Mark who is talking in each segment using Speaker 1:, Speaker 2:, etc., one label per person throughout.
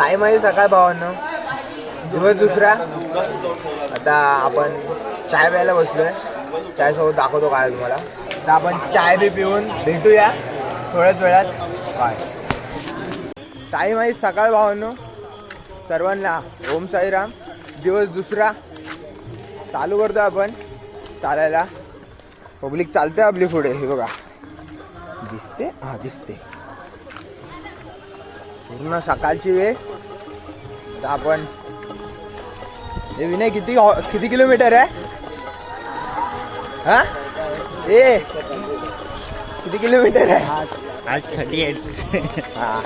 Speaker 1: साई माझी सकाळ भावांनो. दिवस दुसरा. आता आपण चाय प्यायला बसलोय. चाय सोबत दाखवतो काय तुम्हाला. तर आपण चाय बी पिऊन भेटूया. थोड्याच वेळात. बाय. साई माझी सकाळ भावांनो. सर्वांना ओम साईराम. दिवस दुसरा. चालू करतो आपण. चालायला. पब्लिक चालते आपली पुढे. हे बघा. दिसते? हा दिसते. पूर्ण सकाळची वेळ. आपण हे विनय किती किती किलोमीटर आहे? हा? ए किती किलोमीटर आहे?
Speaker 2: आज थर्टी एट
Speaker 1: हा.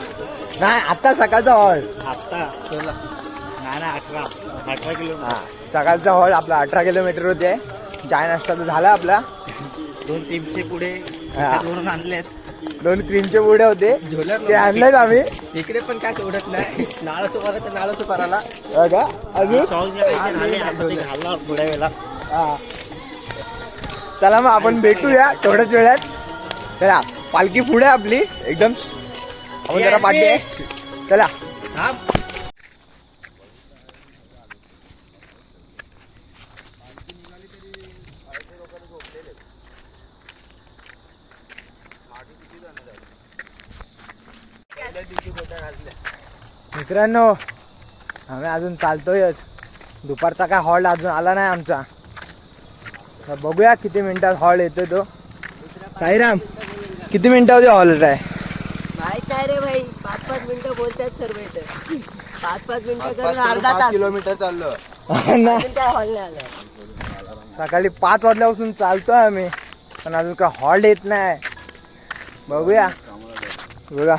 Speaker 1: नाही आता सकाळचा हॉल.
Speaker 2: आत्ता सोळा नाही नाही अठरा. अठरा किलो
Speaker 1: हा. सकाळचा हॉल आपला अठरा किलोमीटर होते. चाय नाश्ता तर झाला आपला.
Speaker 2: दोन तीनशे पुढे
Speaker 1: हा.
Speaker 2: आणलेत.
Speaker 1: दोन क्रीमचे पुढे होते. ते आणलेत आम्ही.
Speaker 3: इकडे पण काय सोडत नाही. नाळाचं करायचं नाळाचं करायला.
Speaker 1: बघा अजून?
Speaker 2: थोड्या
Speaker 1: हा. चला मग आपण भेटूया थोड्याच वेळात. चला पालखी पुढे आपली. एकदम. आपण जरा पाठी चला.
Speaker 2: हा.
Speaker 1: मित्रांनो आम्ही अजून चालतोयच दुपारचा काय हॉल अजून आला नाही आमचा. तर बघूया किती मिनिटात हॉल येतोय तो. साईराम किती मिनिटामध्ये हॉल आहे?
Speaker 3: माहीत आहे रे भाई पाच पाच मिनिटं बोलतात सर भेट. पाच पाच मिनिटं करून अर्धा तास.
Speaker 1: किलोमीटर चाललो.
Speaker 3: अजून काय हॉल नाही आलं.
Speaker 1: सकाळी पाच वाजल्यापासून चालतोय आम्ही. पण अजून काय हॉल्ट येत नाही. बघूया. बघा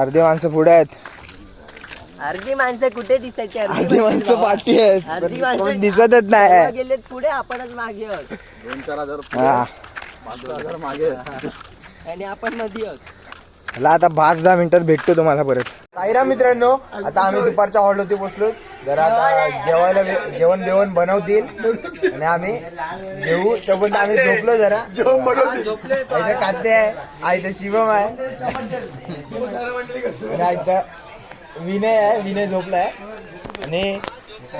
Speaker 1: अर्धी माणसं पुढे आहेत.
Speaker 3: अर्धी माणसं कुठे दिसतात
Speaker 1: अर्धी माणसं पाठी आहेत.
Speaker 3: अर्धी
Speaker 1: पण
Speaker 3: माणसं
Speaker 1: कोण दिसतच नाही.
Speaker 3: गेलेत पुढे आपणच मागे आहोत.
Speaker 1: हा.
Speaker 3: आणि आपण मध्ये आहोत.
Speaker 1: चला आता पाच दहा मिनिटात भेटतो तुम्हाला परत. साईरा मित्रांनो आता आम्ही दुपारच्या हॉलवरती बसलो. जरा आता जेवायला जेवण बेवण बनवतील. आणि आम्ही जेवू. तोपर्यंत आम्ही झोपलो जरा. इथं काते आहे. इथं शिवम आहे. आणि इथं विनय आहे. विनय झोपलाय. आणि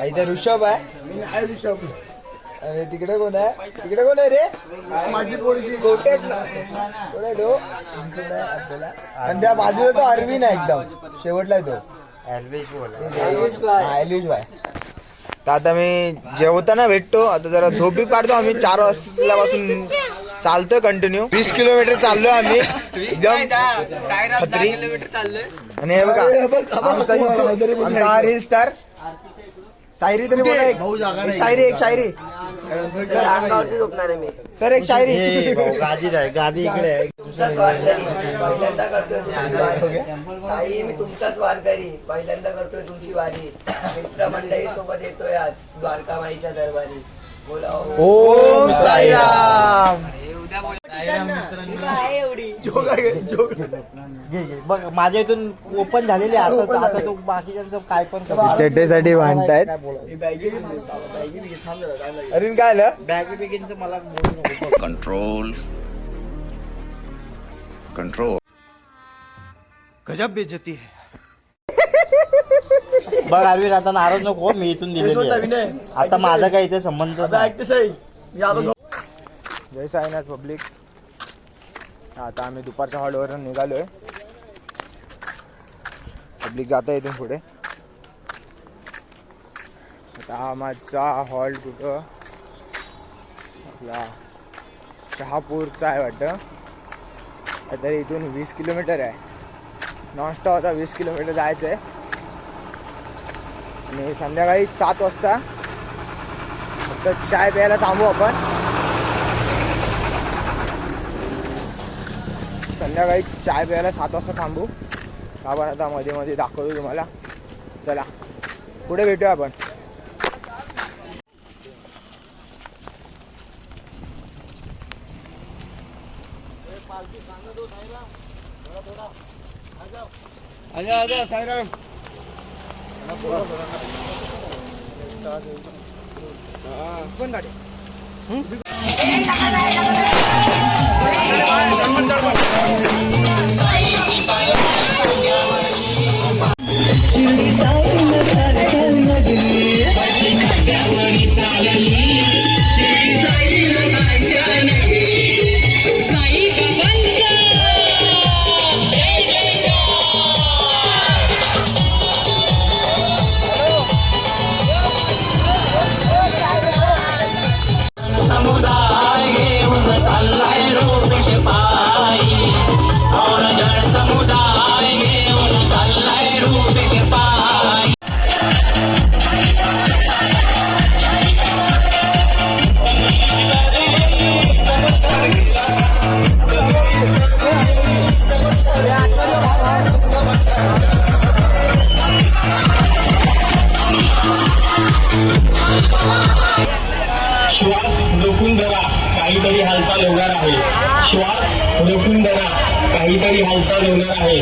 Speaker 1: इथं ऋषभ आहे. ऋषभ आणि तिकडे कोण आहे? तिकडे कोण आहे रे? माझी तो? आपल्याला आणि त्या बाजूला तो अरविंद आहे एकदम. शेवटला आहे तो. हा, भाई. तर आता मी जेवताना भेटतो. आता जरा झोपी काढतो आम्ही. चार वाजल्यापासून चालतोय कंटिन्यू वीस किलोमीटर चाललोय आम्ही. एकदम आणि हे बघा शायरी तरी. बोला एक. एक शायरी
Speaker 3: अंगावरती झोपणार आहे मी.
Speaker 1: सर एक शायरी.
Speaker 2: गादी आहे गादी इकडे आहे.
Speaker 3: तुमचाच वारकरी पहिल्यांदा करतोय तुमची वारी. साई मी तुमचाच वारकरी पहिल्यांदा करतोय तुमची वारी. मित्र मंडळी सोबत येतोय आज द्वारकामाईच्या दरबारी. बोला
Speaker 1: ओम साईराम.
Speaker 3: आहे एवढी
Speaker 2: घे, घे. बघ माझ्या इथून ओपन झालेली आहे. आता आता तो बाकीच्यांचं काय पण
Speaker 1: चड्डेसाठी भांडतायत अरविंद काय आलं
Speaker 2: बॅग बिगींचं मला बोलू नको.
Speaker 4: Control. Control.
Speaker 2: बघ अरविंद आता नाराज नको हो, मी इथून दिलेली आहे. आता माझा काही इथे संबंध
Speaker 1: जय साईनाथ पब्लिक. आता आम्ही दुपारच्या हॉलवर निघालोय. पब्लिक जाता इथून पुढे. आता आमचा हॉल कुठं? आपला शहापूरचा आहे वाटतं. तरी इथून वीस किलोमीटर आहे. नॉनस्टॉप आता वीस किलोमीटर जायचं आहे आणि संध्याकाळी सात वाजता फक्त चाय प्यायला थांबू आपण. संध्याकाळी चाय प्यायला सात वाजता थांबू. आपण आता मध्ये मध्ये दाखवतो तुम्हाला. चला पुढे भेटूया आपण.
Speaker 2: आजा आजा साईराम.
Speaker 1: पण गाडी?
Speaker 5: Judy,
Speaker 4: श्वास रोखून धरा काहीतरी हालचाल होणार आहे. श्वास रोखून धरा काहीतरी हालचाल होणार आहे.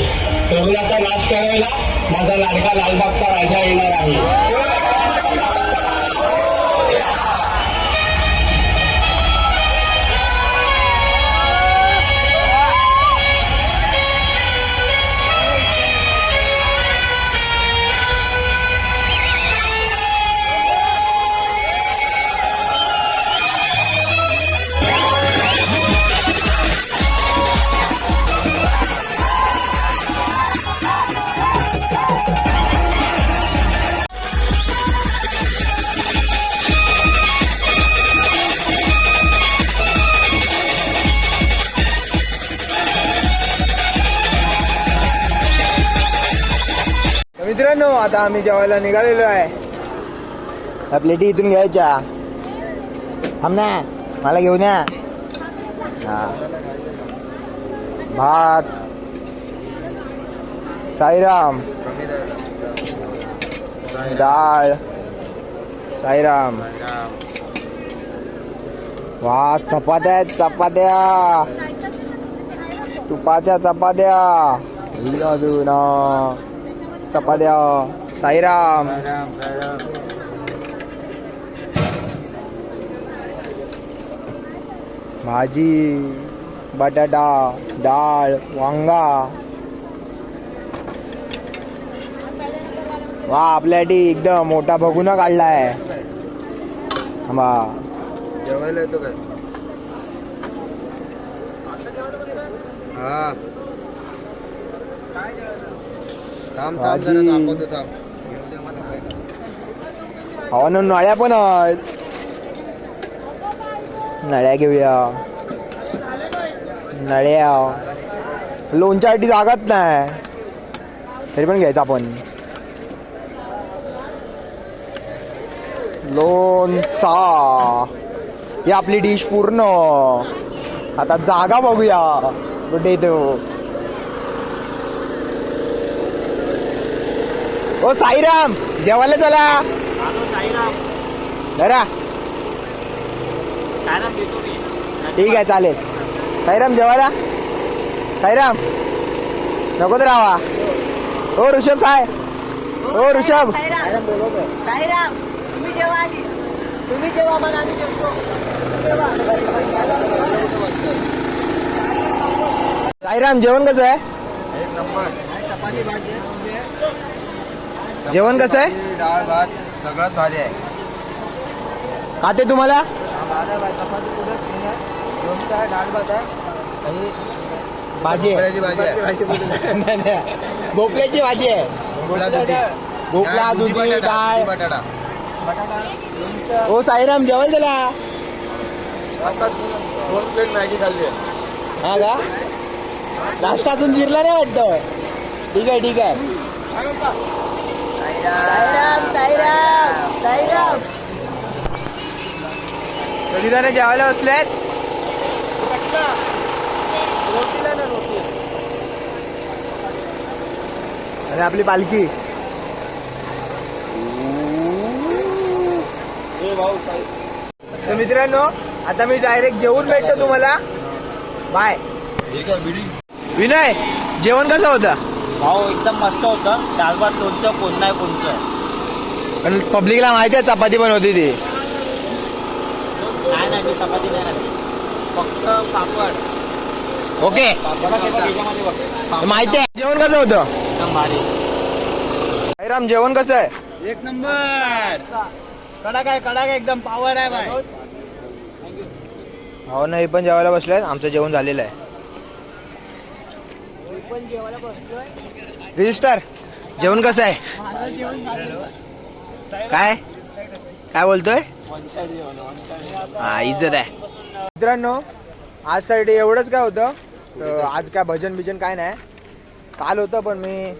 Speaker 4: करोनाचा नाश करायला माझा लाडका लालबागचा राजा येणार आहे.
Speaker 1: आता आम्ही जेवायला निघालेलो आहे. त्या प्लेटी इथून घ्यायच्या. थांब ना मला घेऊन या. हा. भात. साईराम. डाळ साईराम. भात चपात्या आहेत चपात्या. तुपाच्या चपात्या. अजून चपात्या साईराम. भाजी बटाटा डाळ वांगा. वा आपल्यासाठी एकदम मोठा बघून काढलाय. बा
Speaker 5: जेवायला येतो काय हा.
Speaker 1: भाजी. नळ्या पण आहेत. नळ्या घेऊया. नळ्या. लोणच्यासाठी जागाच नाही. तरी पण घ्यायचं आपण. लोणचा. ही आपली डिश पूर्ण. आता जागा बघूया. कुठे तो? ओ साईराम जेवायला चला. जरा ठीक आहे चालेल. साईराम जेवायला? साईराम नको तर राहा. हो ऋषभ काय? हो ऋषभ.
Speaker 6: साईराम. तुम्ही आधी. तुम्ही मग आम्ही जेवतो.
Speaker 1: साईराम जेवण कसं आहे?
Speaker 5: एक नंबर.
Speaker 1: जेवण कसं आहे?
Speaker 5: डाळ भात सगळंच भारी आहे.
Speaker 1: खाते तुम्हाला? भाजी आहे.
Speaker 5: भोपळ्याची भाजी आहे.
Speaker 1: नाही, नाही. भोपळ्याची भाजी आहे.
Speaker 5: भोपळा दुधी.
Speaker 1: भोपळा दुधी
Speaker 5: बटाटा,
Speaker 1: डाळ
Speaker 5: दुधी बटाटा.
Speaker 1: हो साईराम जेवण
Speaker 5: आता दोन प्लेट मॅगी खाल्ली आहे.
Speaker 1: हा का? नाश्ता अजून जिरला नाही वाटतं. ठीक आहे ठीक आहे.
Speaker 6: साईराम साईराम साईराम.
Speaker 1: सगळीजण जेवायला बसलेत? आणि आपली पालखी. तर मित्रांनो आता मी डायरेक्ट जेवून भेटतो तुम्हाला. बाय विनय जेवण कसं होतं?
Speaker 2: भाऊ एकदम मस्त होतं. डाळ भात लोणचं कोण नाही कोणचं
Speaker 1: पण पब्लिकला माहिती आहे चपाती पण होती ती.
Speaker 2: नाही नाही चपाती नाही. फक्त पापड.
Speaker 1: ओके. माहिती आहे जेवण कसं होतं?
Speaker 2: एकदम भारी.
Speaker 1: साईराम जेवण कसं आहे?
Speaker 2: एक नंबर. कडक आहे कडक आहे एकदम पावर आहे बाय
Speaker 1: हो ना हे पण जेवायला बसलेत आमचं जेवण झालेलं आहे. रजिस्टर जेवण कसं आहे? काय? काय बोलतोय? हा इज्जत आहे. मित्रांनो आज साठी एवढंच काय होतं? तर आज काय भजन बिजन काय नाही. काल होतं पण मी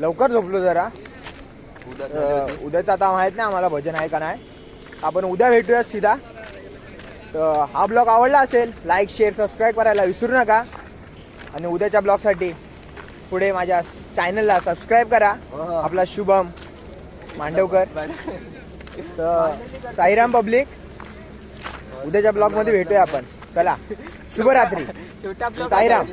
Speaker 1: लवकर झोपलो जरा. तर उद्याचं आता माहीत नाही आम्हाला भजन आहे का नाही. आपण उद्या भेटूया सीधा. तर हा ब्लॉग आवडला असेल लाईक शेअर सबस्क्राईब करायला विसरू नका. आणि उद्याच्या ब्लॉगसाठी पुढे माझ्या चॅनलला सबस्क्राईब करा. आपला शुभम मांडवकर. तर साईराम पब्लिक उद्याच्या ब्लॉगमध्ये भेटूया आपण. चला शुभरात्री. साईराम.